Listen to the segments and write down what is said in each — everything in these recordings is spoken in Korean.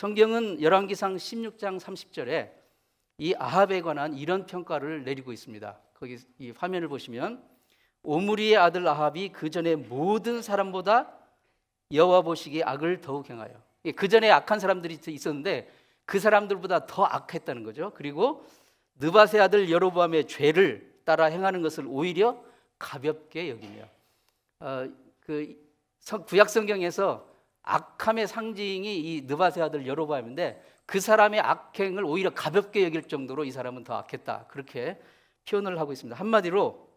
성경은 열왕기상 16장 30절에 이 아합에 관한 이런 평가를 내리고 있습니다. 거기 이 화면을 보시면 오므리의 아들 아합이 그 전에 모든 사람보다 여호와 보시기에 악을 더욱 행하여 그 전에 악한 사람들이 있었는데 그 사람들보다 더 악했다는 거죠. 그리고 느바세 아들 여로보암의 죄를 따라 행하는 것을 오히려 가볍게 여기며 어, 그 성- 구약 성경에서 악함의 상징이 이 느바세 아들 여로보암인데 그 사람의 악행을 오히려 가볍게 여길 정도로 이 사람은 더 악했다 그렇게 표현을 하고 있습니다. 한마디로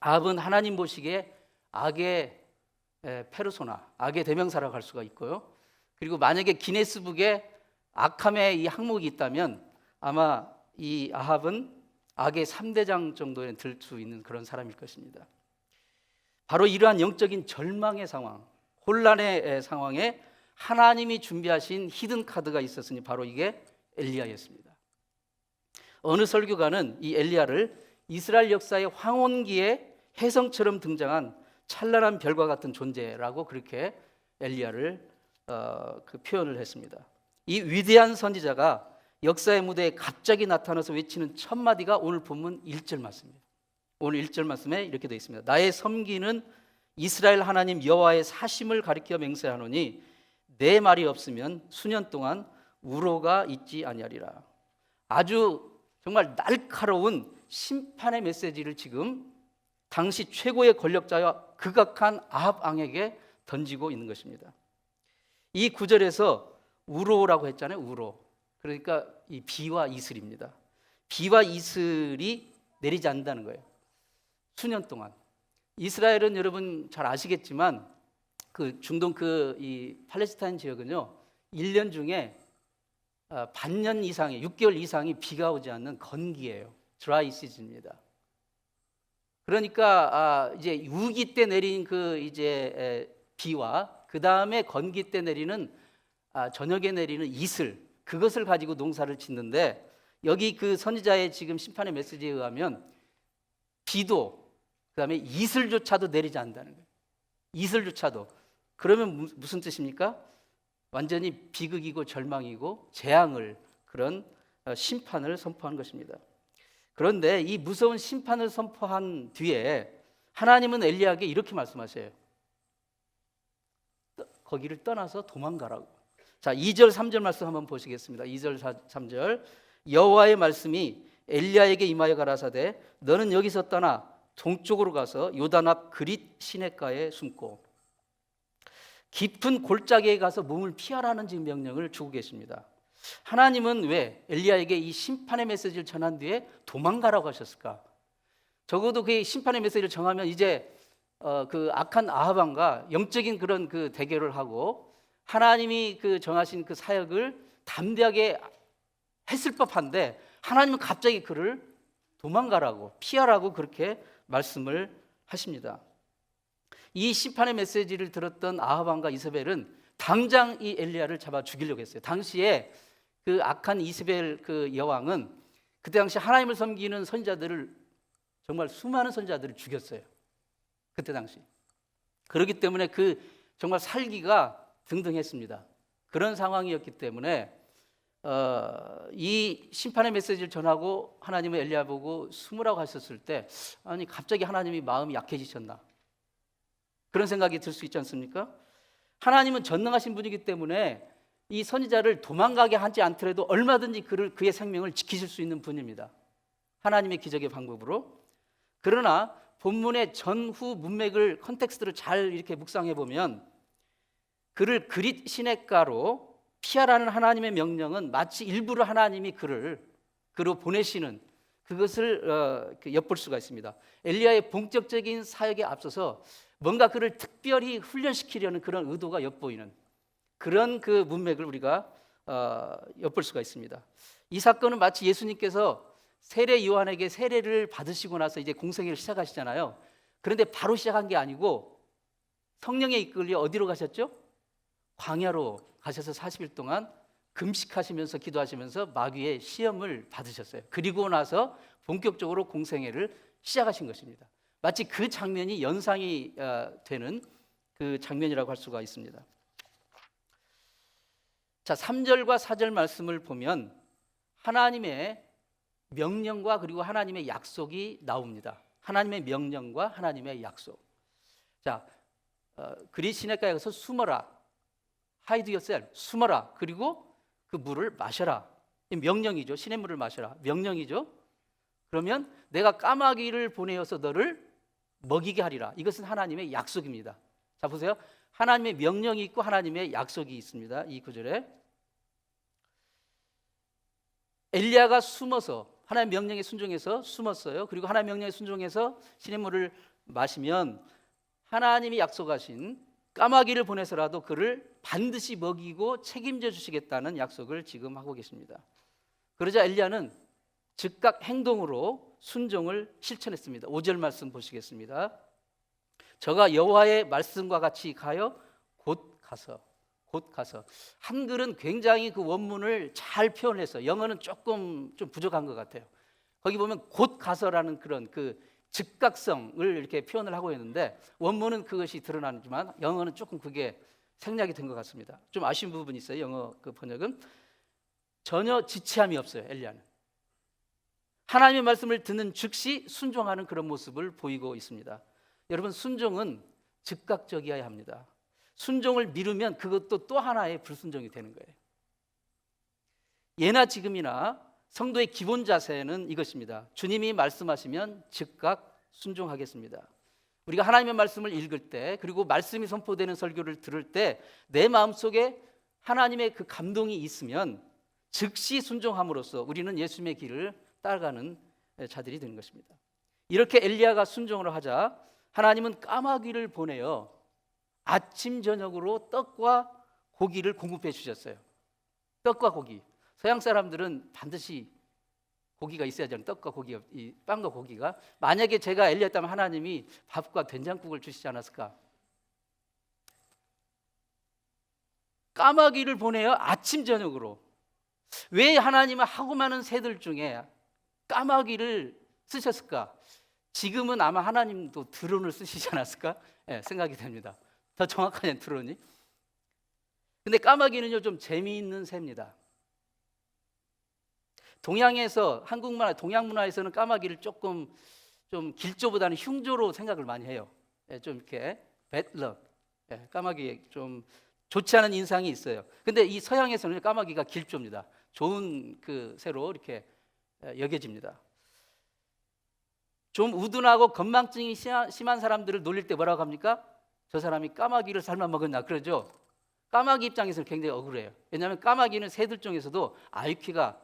아합은 하나님 보시기에 악의 에, 페르소나, 악의 대명사라고 할 수가 있고요. 그리고 만약에 기네스북에 악함의 이 항목이 있다면 아마 이 아합은 악의 3대장 정도에 들 수 있는 그런 사람일 것입니다. 바로 이러한 영적인 절망의 상황, 혼란의 에, 상황에 하나님이 준비하신 히든 카드가 있었으니 바로 이게 엘리야였습니다. 어느 설교가는 이 엘리야를 이스라엘 역사의 황혼기에 혜성처럼 등장한 찬란한 별과 같은 존재라고 그렇게 엘리야를 어, 그 표현을 했습니다. 이 위대한 선지자가 역사의 무대에 갑자기 나타나서 외치는 첫 마디가 오늘 본문 1절 말씀입니다. 오늘 1절 말씀에 이렇게 되어 있습니다. 나의 섬기는 이스라엘 하나님 여호와의 사심을 가리켜 맹세하노니 내 말이 없으면 수년 동안 우로가 있지 아니하리라. 아주 정말 날카로운 심판의 메시지를 지금 당시 최고의 권력자와 극악한 아합 왕에게 던지고 있는 것입니다. 이 구절에서 우로라고 했잖아요. 우로. 그러니까 이 비와 이슬입니다. 비와 이슬이 내리지 않는다는 거예요. 수년 동안. 이스라엘은 여러분 잘 아시겠지만 그 중동 그 이 팔레스타인 지역은요. 1년 중에 아, 반년 이상이 6개월 이상이 비가 오지 않는 건기예요. 드라이 시즌입니다. 그러니까 아, 이제 우기 때 내린 그 이제 에, 비와 그 다음에 건기 때 내리는 아, 저녁에 내리는 이슬 그것을 가지고 농사를 짓는데 여기 그 선지자의 지금 심판의 메시지에 의하면 비도 그 다음에 이슬조차도 내리지 않는다는 거예요. 이슬조차도 그러면 무- 무슨 뜻입니까? 완전히 비극이고 절망이고 재앙을 그런 어, 심판을 선포한 것입니다. 그런데 이 무서운 심판을 선포한 뒤에 하나님은 엘리야에게 이렇게 말씀하셔요. 떠- 거기를 떠나서 도망가라고. 자, 2절 3절 말씀 한번 보시겠습니다. 2절 3절. 여호와의 말씀이 엘리야에게 임하여 가라사대 너는 여기서 떠나 동쪽으로 가서 요단 앞 그릿 시냇가에 숨고 깊은 골짜기에 가서 몸을 피하라는 지금 명령을 주고 계십니다. 하나님은 왜 엘리야에게 이 심판의 메시지를 전한 뒤에 도망가라고 하셨을까? 적어도 그 심판의 메시지를 정하면 이제 어, 그 악한 아하방과 영적인 그런 그 대결을 하고 하나님이 그 정하신 그 사역을 담대하게 했을 법한데 하나님은 갑자기 그를 도망가라고 피하라고 그렇게 말씀을 하십니다. 이 심판의 메시지를 들었던 아하방과 이스벨은 당장 이 엘리야를 잡아 죽이려고 했어요. 당시에 그 악한 이스벨 그 여왕은 그때 당시 하나님을 섬기는 선자들을 정말 수많은 선자들을 죽였어요. 그때 당시. 그렇기 때문에 그 정말 살기가 등등했습니다. 그런 상황이었기 때문에 어, 이 심판의 메시지를 전하고 하나님은 엘리야 보고 숨으라고 하셨을 때 아니 갑자기 하나님이 마음이 약해지셨나 그런 생각이 들 수 있지 않습니까? 하나님은 전능하신 분이기 때문에 이 선지자를 도망가게 하지 않더라도 얼마든지 그를 그의 생명을 지키실 수 있는 분입니다. 하나님의 기적의 방법으로. 그러나 본문의 전후 문맥을 컨텍스트를 잘 이렇게 묵상해 보면 그를 그릿 시냇가로 피하라는 하나님의 명령은 마치 일부러 하나님이 그를 그로 보내시는 그것을 어, 그 엿볼 수가 있습니다. 엘리야의 본격적인 사역에 앞서서 뭔가 그를 특별히 훈련시키려는 그런 의도가 엿보이는 그런 그 문맥을 우리가 어, 엿볼 수가 있습니다. 이 사건은 마치 예수님께서 세례 요한에게 세례를 받으시고 나서 이제 공생애를 시작하시잖아요. 그런데 바로 시작한 게 아니고 성령에 이끌려 어디로 가셨죠? 광야로 가셔서 40일 동안 금식하시면서 기도하시면서 마귀의 시험을 받으셨어요. 그리고 나서 본격적으로 공생애를 시작하신 것입니다. 마치 그 장면이 연상이 어, 되는 그 장면이라고 할 수가 있습니다. 자, 3절과 4절 말씀을 보면 하나님의 명령과 그리고 하나님의 약속이 나옵니다. 하나님의 명령과 하나님의 약속. 자, 어, 그리 시내가에 가서 숨어라. Hide yourself. 숨어라. 그리고 그 물을 마셔라. 이 명령이죠. 신의 물을 마셔라. 명령이죠. 그러면 내가 까마귀를 보내어서 너를 먹이게 하리라. 이것은 하나님의 약속입니다. 자 보세요. 하나님의 명령이 있고 하나님의 약속이 있습니다. 이 구절에 엘리야가 숨어서 하나님 명령에 순종해서 숨었어요. 그리고 하나님 명령에 순종해서 신의 물을 마시면 하나님이 약속하신 까마귀를 보내서라도 그를 반드시 먹이고 책임져 주시겠다는 약속을 지금 하고 계십니다. 그러자 엘리야는 즉각 행동으로 순종을 실천했습니다. 5절 말씀 보시겠습니다. 저가 여호와의 말씀과 같이 가요 곧 가서 곧 가서 한글은 굉장히 그 원문을 잘 표현해서 영어는 조금 좀 부족한 것 같아요. 거기 보면 곧 가서라는 그런 그 즉각성을 이렇게 표현을 하고 있는데 원문은 그것이 드러나지만 영어는 조금 그게 생략이 된 것 같습니다. 좀 아쉬운 부분이 있어요. 영어 그 번역은 전혀 지체함이 없어요. 엘리야는 하나님의 말씀을 듣는 즉시 순종하는 그런 모습을 보이고 있습니다. 여러분 순종은 즉각적이어야 합니다. 순종을 미루면 그것도 또 하나의 불순종이 되는 거예요. 예나 지금이나 성도의 기본 자세는 이것입니다. 주님이 말씀하시면 즉각 순종하겠습니다. 우리가 하나님의 말씀을 읽을 때 그리고 말씀이 선포되는 설교를 들을 때 내 마음속에 하나님의 그 감동이 있으면 즉시 순종함으로써 우리는 예수님의 길을 따라가는 자들이 되는 것입니다. 이렇게 엘리야가 순종을 하자 하나님은 까마귀를 보내어 아침 저녁으로 떡과 고기를 공급해 주셨어요. 떡과 고기. 서양 사람들은 반드시 고기가 있어야 되는 떡과 고기가 이 빵과 고기가 만약에 제가 엘리였다면 하나님이 밥과 된장국을 주시지 않았을까? 까마귀를 보내어 아침 저녁으로 왜 하나님은 하고 많은 새들 중에 까마귀를 쓰셨을까? 지금은 아마 하나님도 드론을 쓰시지 않았을까? 예, 생각이 됩니다. 더 정확하게 드론이. 근데 까마귀는요 좀 재미있는 새입니다. 동양에서 한국 문화, 동양 문화에서는 까마귀를 조금 좀 길조보다는 흉조로 생각을 많이 해요. 예, 좀 이렇게 배럭, 예, 까마귀에 좀 좋지 않은 인상이 있어요. 근데 이 서양에서는 까마귀가 길조입니다. 좋은 그 새로 이렇게 예, 여겨집니다. 좀 우둔하고 건망증이 심한 사람들을 놀릴 때 뭐라고 합니까? 저 사람이 까마귀를 삶아 먹었나 그러죠. 까마귀 입장에서는 굉장히 억울해요. 왜냐하면 까마귀는 새들 중에서도 IQ가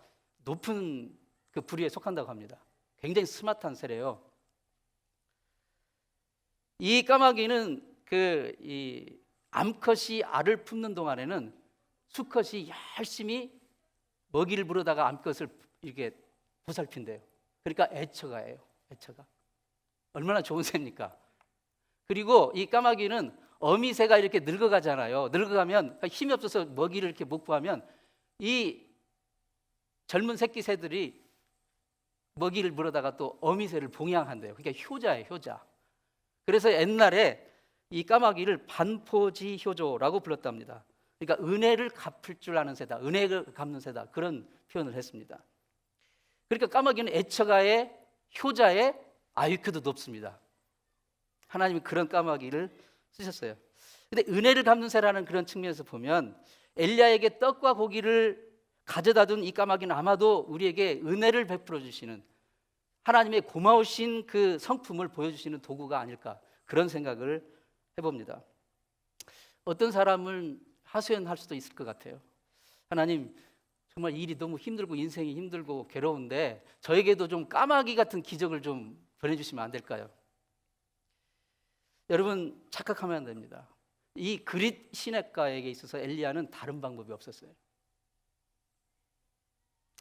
높은 그 부류에 속한다고 합니다. 굉장히 스마트한 새래요. 이 까마귀는 그 이 암컷이 알을 품는 동안에는 수컷이 열심히 먹이를 물어다가 암컷을 이렇게 보살핀대요. 그러니까 애처가예요. 애처가. 얼마나 좋은 새입니까? 그리고 이 까마귀는 어미새가 이렇게 늙어가잖아요. 늙어가면 힘이 없어서 먹이를 이렇게 못 구하면 이 젊은 새끼 새들이 먹이를 물어다가 또 어미새를 봉양한대요. 그러니까 효자예요, 효자. 그래서 옛날에 이 까마귀를 반포지 효조라고 불렀답니다. 그러니까 은혜를 갚을 줄 아는 새다, 은혜를 갚는 새다 그런 표현을 했습니다. 그러니까 까마귀는 애처가의 효자의 아이큐도 높습니다. 하나님이 그런 까마귀를 쓰셨어요. 근데 은혜를 갚는 새라는 그런 측면에서 보면 엘리야에게 떡과 고기를 가져다 둔 이 까마귀는 아마도 우리에게 은혜를 베풀어 주시는 하나님의 고마우신 그 성품을 보여주시는 도구가 아닐까 그런 생각을 해봅니다. 어떤 사람은 하소연할 수도 있을 것 같아요. 하나님 정말 일이 너무 힘들고 인생이 힘들고 괴로운데 저에게도 좀 까마귀 같은 기적을 좀 보내주시면 안 될까요? 여러분 착각하면 안 됩니다. 이 그릿 시냇가에게 있어서 엘리야는 다른 방법이 없었어요.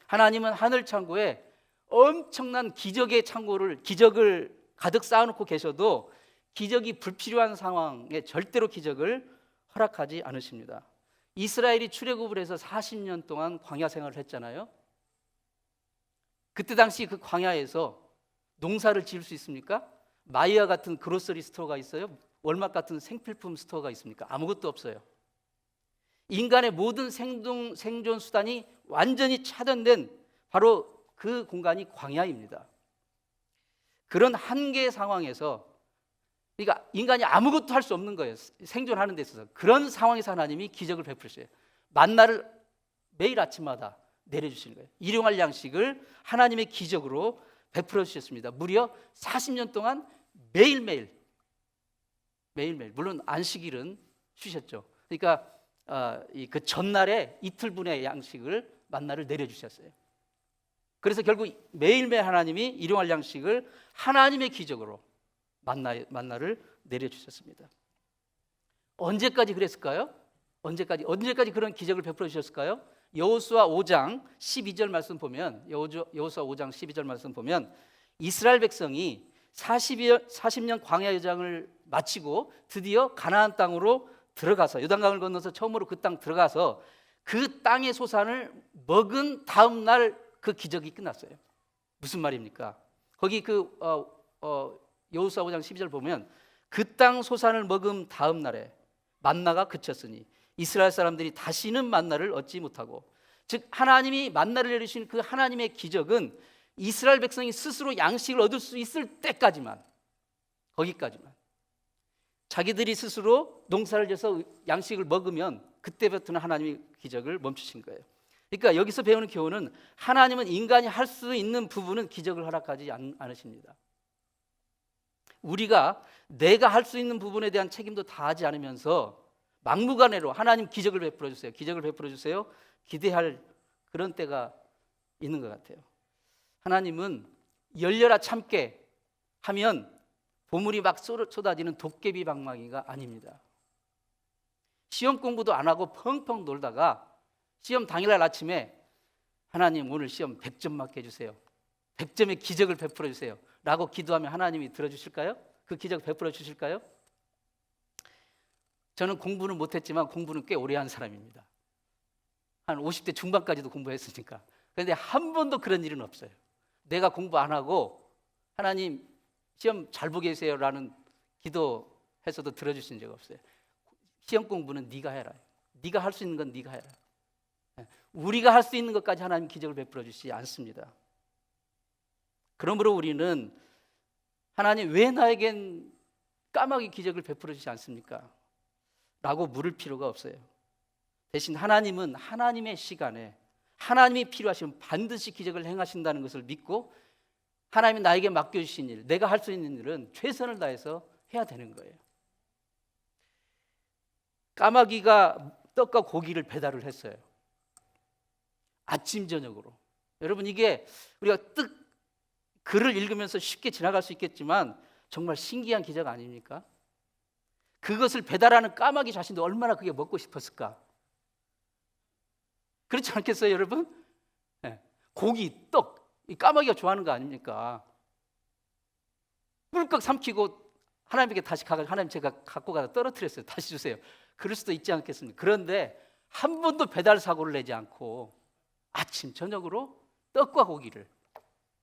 하나님은 하늘 창고에 엄청난 기적의 창고를 기적을 가득 쌓아놓고 계셔도 기적이 불필요한 상황에 절대로 기적을 허락하지 않으십니다. 이스라엘이 출애굽을 해서 40년 동안 광야 생활을 했잖아요. 그때 당시 그 광야에서 농사를 지을 수 있습니까? 마이아 같은 그로서리 스토어가 있어요? 월막 같은 생필품 스토어가 있습니까? 아무것도 없어요. 인간의 모든 생존, 생존 수단이 완전히 차단된 바로 그 공간이 광야입니다. 그런 한계 상황에서 그러니까 인간이 아무것도 할 수 없는 거예요. 생존하는 데 있어서. 그런 상황에서 하나님이 기적을 베푸셨어요. 만나를 매일 아침마다 내려주시는 거예요. 일용할 양식을 하나님의 기적으로 베풀어 주셨습니다. 무려 40년 동안 매일매일 매일매일 물론 안식일은 쉬셨죠. 그러니까 어, 그 전날에 이틀분의 양식을 만나를 내려주셨어요. 그래서 결국 매일매일 하나님이 일용할 양식을 하나님의 기적으로 만나, 만나를 내려주셨습니다. 언제까지 그랬을까요? 언제까지 언제까지 그런 기적을 베풀어 주셨을까요? 여호수아 5장 12절 말씀 보면 여호수아 5장 12절 말씀 보면 이스라엘 백성이 40여, 40년 광야 여정을 마치고 드디어 가나안 땅으로 들어가서 요단강을 건너서 처음으로 그 땅 들어가서 그 땅의 소산을 먹은 다음 날 그 기적이 끝났어요. 무슨 말입니까? 거기 그 어, 어, 여호수아 5장 12절 보면 그 땅 소산을 먹은 다음 날에 만나가 그쳤으니 이스라엘 사람들이 다시는 만나를 얻지 못하고 즉 하나님이 만나를 내리신 그 하나님의 기적은 이스라엘 백성이 스스로 양식을 얻을 수 있을 때까지만 거기까지만 자기들이 스스로 농사를 지어서 양식을 먹으면 그때부터는 하나님이 기적을 멈추신 거예요. 그러니까 여기서 배우는 교훈은 하나님은 인간이 할 수 있는 부분은 기적을 허락하지 않, 않으십니다. 우리가 내가 할 수 있는 부분에 대한 책임도 다하지 않으면서 막무가내로 하나님 기적을 베풀어 주세요. 기적을 베풀어 주세요. 기대할 그런 때가 있는 것 같아요. 하나님은 열려라 참게 하면 보물이 막 쏟아지는 도깨비 방망이가 아닙니다. 시험 공부도 안 하고 펑펑 놀다가 시험 당일날 아침에 하나님 오늘 시험 100점 맞게 해주세요. 100점의 기적을 베풀어 주세요. 라고 기도하면 하나님이 들어주실까요? 그 기적 베풀어 주실까요? 저는 공부는 못했지만 공부는 꽤 오래 한 사람입니다. 한 50대 중반까지도 공부했으니까. 그런데 한 번도 그런 일은 없어요. 내가 공부 안 하고 하나님 시험 잘 보게 해주세요라는 기도해서도 들어주신 적 없어요. 시험 공부는 네가 해라. 네가 할 수 있는 건 네가 해라. 우리가 할 수 있는 것까지 하나님 기적을 베풀어 주시지 않습니다. 그러므로 우리는 하나님 왜 나에겐 까마귀 기적을 베풀어 주지 않습니까? 라고 물을 필요가 없어요. 대신 하나님은 하나님의 시간에 하나님이 필요하시면 반드시 기적을 행하신다는 것을 믿고 하나님이 나에게 맡겨주신 일, 내가 할 수 있는 일은 최선을 다해서 해야 되는 거예요. 까마귀가 떡과 고기를 배달을 했어요. 아침 저녁으로. 여러분 이게 우리가 뜻 글을 읽으면서 쉽게 지나갈 수 있겠지만 정말 신기한 기적 아닙니까? 그것을 배달하는 까마귀 자신도 얼마나 그게 먹고 싶었을까? 그렇지 않겠어요, 여러분? 네. 고기, 떡, 이 까마귀가 좋아하는 거 아닙니까? 꿀꺽 삼키고 하나님께 다시 가가 하나님 제가 갖고 가다 떨어뜨렸어요. 다시 주세요. 그럴 수도 있지 않겠습니까? 그런데 한 번도 배달 사고를 내지 않고 아침 저녁으로 떡과 고기를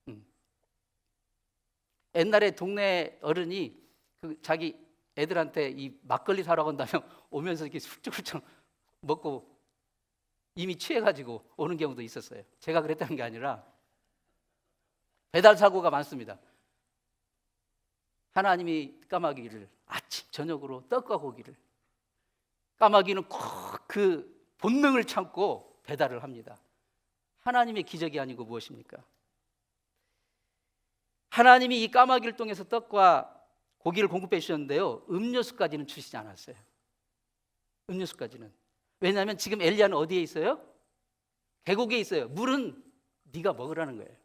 음. 옛날에 동네 어른이 그 자기 애들한테 이 막걸리 사러 간다면 오면서 이렇게 훌쩍훌쩍 먹고 이미 취해가지고 오는 경우도 있었어요. 제가 그랬다는 게 아니라 배달 사고가 많습니다. 하나님이 까마귀를 아침 저녁으로 떡과 고기를 까마귀는 꼭 그 본능을 참고 배달을 합니다. 하나님의 기적이 아니고 무엇입니까? 하나님이 이 까마귀를 통해서 떡과 고기를 공급해 주셨는데요. 음료수까지는 주시지 않았어요. 음료수까지는. 왜냐하면 지금 엘리야는 어디에 있어요? 계곡에 있어요. 물은 네가 먹으라는 거예요.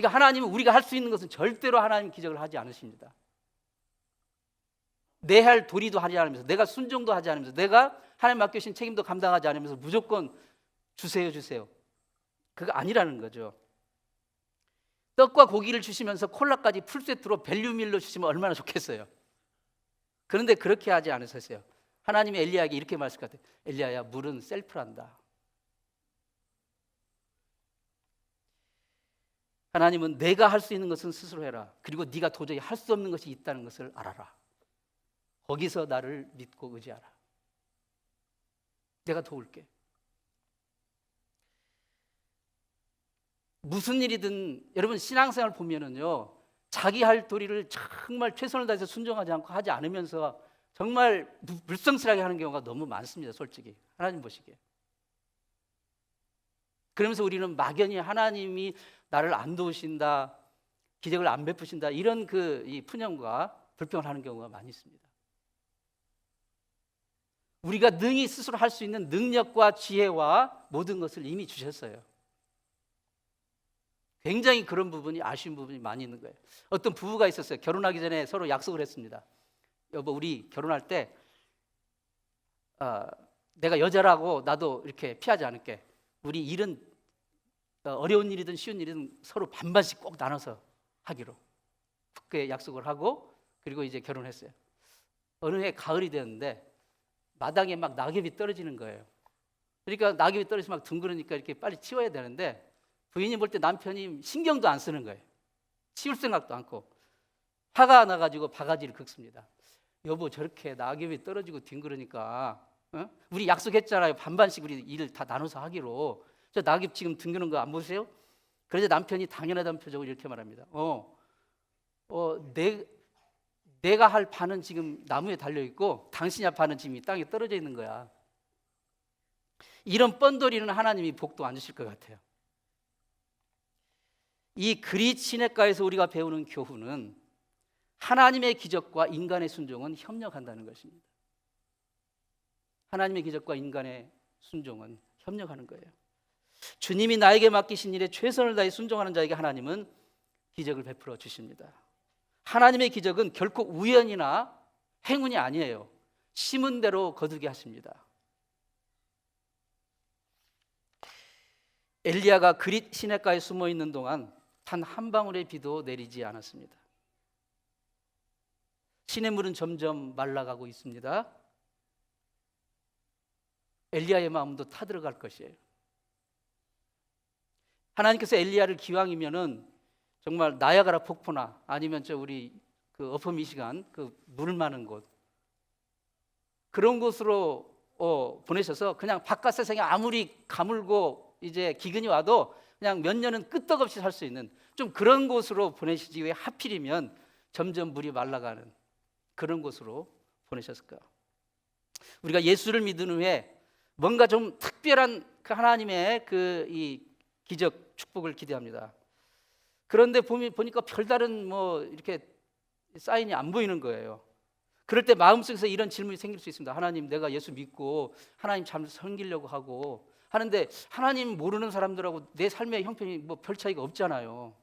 그러니까 하나님은 우리가 할 수 있는 것은 절대로 하나님 기적을 하지 않으십니다. 내 할 도리도 하지 않으면서 내가 순종도 하지 않으면서 내가 하나님 맡겨신 책임도 감당하지 않으면서 무조건 주세요 주세요. 그거 아니라는 거죠. 떡과 고기를 주시면서 콜라까지 풀세트로 밸류밀로 주시면 얼마나 좋겠어요. 그런데 그렇게 하지 않으셨어요. 하나님이 엘리야에게 이렇게 말씀 같아요. 엘리야야 물은 셀프란다. 하나님은 내가 할 수 있는 것은 스스로 해라. 그리고 네가 도저히 할 수 없는 것이 있다는 것을 알아라. 거기서 나를 믿고 의지하라. 내가 도울게. 무슨 일이든 여러분 신앙생활 보면은요 자기 할 도리를 정말 최선을 다해서 순종하지 않고 하지 않으면서 정말 무- 불성실하게 하는 경우가 너무 많습니다 솔직히 하나님 보시기에 그러면서 우리는 막연히 하나님이 나를 안 도우신다 기적을 안 베푸신다 이런 그 이 푸념과 불평을 하는 경우가 많이 있습니다 우리가 능히 스스로 할 수 있는 능력과 지혜와 모든 것을 이미 주셨어요 굉장히 그런 부분이 아쉬운 부분이 많이 있는 거예요. 어떤 부부가 있었어요. 결혼하기 전에 서로 약속을 했습니다. 여보, 우리 결혼할 때 어, 내가 여자라고 나도 이렇게 피하지 않을게. 우리 일은 어, 어려운 일이든 쉬운 일이든 서로 반반씩 꼭 나눠서 하기로 그렇게 약속을 하고 그리고 이제 결혼했어요. 어느 해 가을이 되었는데 마당에 막 낙엽이 떨어지는 거예요. 그러니까 낙엽이 떨어지면 막 둥그러니까 이렇게 빨리 치워야 되는데 부인이 볼 때 남편이 신경도 안 쓰는 거예요. 치울 생각도 않고 화가 나가지고 바가지를 긁습니다. 여보 저렇게 낙엽이 떨어지고 뒹그러니까 어? 우리 약속했잖아요. 반반씩 우리 일을 다 나눠서 하기로. 저 낙엽 지금 뒹그는 거 안 보세요? 그래서 남편이 당연하다는 표정으로 이렇게 말합니다. 어, 어, 내, 내가 할 반은 지금 나무에 달려 있고 당신이 할 반은 지금 이 땅에 떨어져 있는 거야. 이런 뻔돌이는 하나님이 복도 안 주실 것 같아요. 이 그리 시냇가에서 우리가 배우는 교훈은 하나님의 기적과 인간의 순종은 협력한다는 것입니다. 하나님의 기적과 인간의 순종은 협력하는 거예요. 주님이 나에게 맡기신 일에 최선을 다해 순종하는 자에게 하나님은 기적을 베풀어 주십니다. 하나님의 기적은 결코 우연이나 행운이 아니에요. 심은 대로 거두게 하십니다. 엘리야가 그릿 시냇가에 숨어 있는 동안 단 한 방울의 비도 내리지 않았습니다. 시냇물은 점점 말라가고 있습니다. 엘리야의 마음도 타들어갈 것이에요. 하나님께서 엘리야를 기왕이면은 정말 나야가라 폭포나 아니면 저 우리 그 어퍼 미시간 그 물 많은 곳 그런 곳으로 어, 보내셔서 그냥 바깥 세상에 아무리 가물고 이제 기근이 와도 그냥 몇 년은 끄떡없이 살 수 있는 좀 그런 곳으로 보내시지 왜 하필이면 점점 물이 말라가는 그런 곳으로 보내셨을까? 우리가 예수를 믿은 후에 뭔가 좀 특별한 그 하나님의 그 이 기적 축복을 기대합니다. 그런데 보니까 별다른 뭐 이렇게 사인이 안 보이는 거예요. 그럴 때 마음속에서 이런 질문이 생길 수 있습니다. 하나님, 내가 예수 믿고 하나님 잘 섬기려고 하고 하는데 하나님 모르는 사람들하고 내 삶의 형편이 뭐 별 차이가 없잖아요.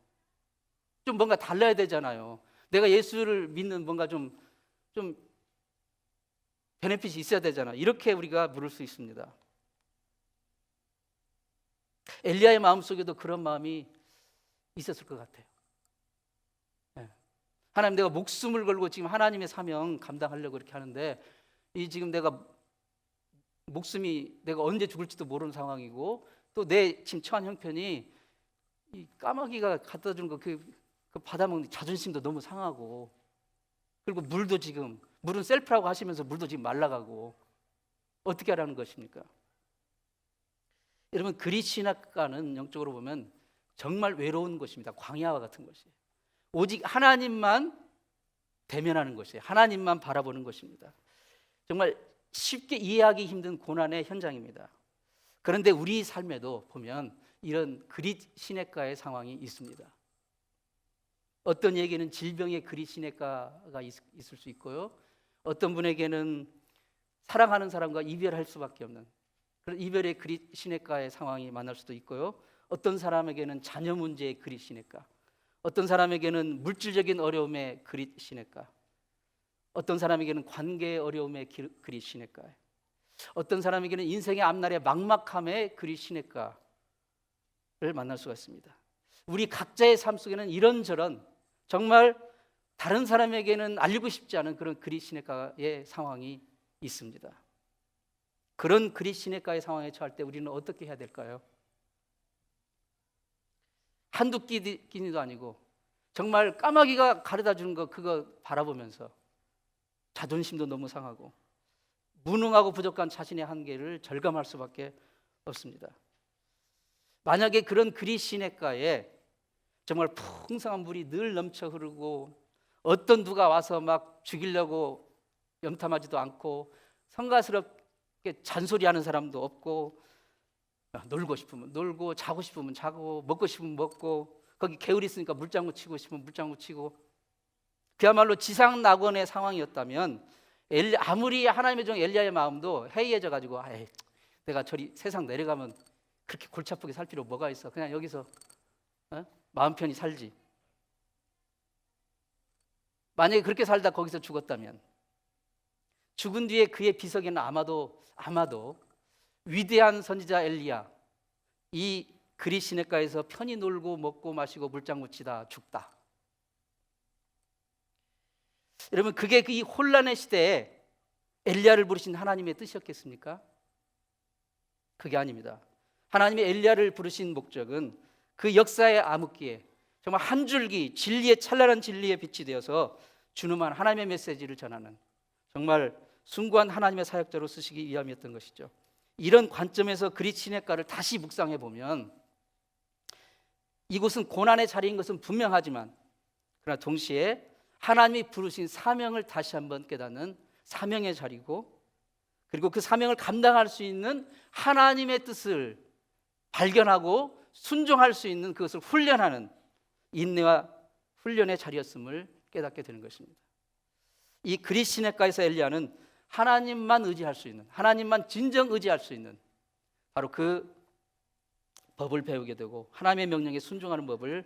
좀 뭔가 달라야 되잖아요. 내가 예수를 믿는 뭔가 좀 좀 베네핏이 있어야 되잖아. 이렇게 우리가 물을 수 있습니다. 엘리야의 마음 속에도 그런 마음이 있었을 것 같아요. 예. 하나님 내가 목숨을 걸고 지금 하나님의 사명 감당하려고 이렇게 하는데 이 지금 내가 목숨이 내가 언제 죽을지도 모르는 상황이고 또 내 지금 처한 형편이 이 까마귀가 갖다 주는 거그 그 받아먹는 자존심도 너무 상하고 그리고 물도 지금 물은 셀프라고 하시면서 물도 지금 말라가고 어떻게 하라는 것입니까? 여러분 그리시나가는 영적으로 보면 정말 외로운 곳입니다. 광야와 같은 곳이에요. 오직 하나님만 대면하는 것이에요. 하나님만 바라보는 것입니다. 정말 쉽게 이해하기 힘든 고난의 현장입니다. 그런데 우리 삶에도 보면 이런 그릿 시냇가의 상황이 있습니다. 어떤 얘기는 질병의 그릿 시냇가가 있, 있을 수 있고요. 어떤 분에게는 사랑하는 사람과 이별할 수밖에 없는 이별의 그릿 시냇가의 상황이 만날 수도 있고요. 어떤 사람에게는 자녀 문제의 그릿 시냇가, 어떤 사람에게는 물질적인 어려움의 그릿 시냇가, 어떤 사람에게는 관계의 어려움의 기- 그릿 시냇가, 어떤 사람에게는 인생의 앞날의 막막함의 그릿 시냇가를 만날 수가 있습니다. 우리 각자의 삶 속에는 이런저런 정말 다른 사람에게는 알리고 싶지 않은 그런 그릿 시냇가의 상황이 있습니다. 그런 그릿 시냇가의 상황에 처할 때 우리는 어떻게 해야 될까요? 한두 끼니- 끼니도 아니고 정말 까마귀가 가르다 주는 거 그거 바라보면서 자존심도 너무 상하고 무능하고 부족한 자신의 한계를 절감할 수밖에 없습니다. 만약에 그런 그리 시냇가에 정말 풍성한 물이 늘 넘쳐 흐르고 어떤 누가 와서 막 죽이려고 염탐하지도 않고 성가스럽게 잔소리하는 사람도 없고 아, 놀고 싶으면 놀고 자고 싶으면 자고 먹고 싶으면 먹고 거기 개울이 있으니까 물장구 치고 싶으면 물장구 치고. 그야말로 지상 낙원의 상황이었다면 엘- 아무리 하나님의 종 엘리야의 마음도 해이해져 가지고 아 내가 저리 세상 내려가면 그렇게 골치 아프게 살 필요 뭐가 있어? 그냥 여기서 어? 마음 편히 살지. 만약에 그렇게 살다 거기서 죽었다면 죽은 뒤에 그의 비석에는 아마도 아마도 위대한 선지자 엘리야 이 그리 시냇가에서 편히 놀고 먹고 마시고 물장구 치다 죽다. 여러분 그게 그이 혼란의 시대에 엘리야를 부르신 하나님의 뜻이었겠습니까? 그게 아닙니다. 하나님의 엘리야를 부르신 목적은 그 역사의 암흑기에 정말 한 줄기 진리의 찬란한 진리의 빛이 되어서 준엄한 하나님의 메시지를 전하는 정말 숭고한 하나님의 사역자로 쓰시기 위함이었던 것이죠. 이런 관점에서 그리 시냇가를 다시 묵상해 보면 이곳은 고난의 자리인 것은 분명하지만 그러나 동시에 하나님이 부르신 사명을 다시 한번 깨닫는 사명의 자리고 그리고 그 사명을 감당할 수 있는 하나님의 뜻을 발견하고 순종할 수 있는 그것을 훈련하는 인내와 훈련의 자리였음을 깨닫게 되는 것입니다. 이 그리시네가에서 엘리야는 하나님만 의지할 수 있는 하나님만 진정 의지할 수 있는 바로 그 법을 배우게 되고 하나님의 명령에 순종하는 법을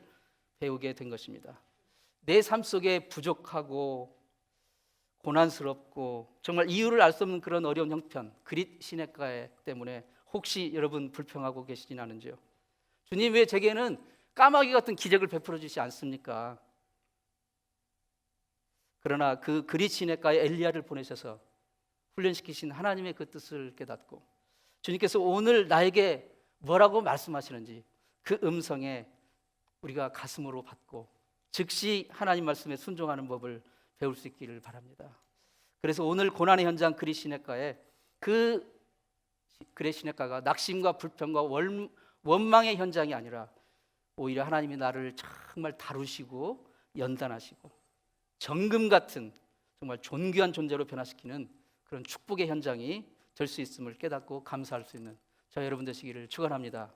배우게 된 것입니다. 내 삶 속에 부족하고 고난스럽고 정말 이유를 알 수 없는 그런 어려운 형편 그릿 시냇가에 때문에 혹시 여러분 불평하고 계시진 않은지요? 주님 왜 제게는 까마귀 같은 기적을 베풀어 주시지 않습니까? 그러나 그 그릿 시냇가에 엘리야를 보내셔서 훈련시키신 하나님의 그 뜻을 깨닫고 주님께서 오늘 나에게 뭐라고 말씀하시는지 그 음성에 우리가 가슴으로 받고 즉시 하나님 말씀에 순종하는 법을 배울 수 있기를 바랍니다. 그래서 오늘 고난의 현장 그리 시냇가에 그 그리 시냇가가 낙심과 불평과 월- 원망의 현장이 아니라 오히려 하나님이 나를 정말 다루시고 연단하시고 정금 같은 정말 존귀한 존재로 변화시키는 그런 축복의 현장이 될 수 있음을 깨닫고 감사할 수 있는 저 여러분 되시기를 축원합니다.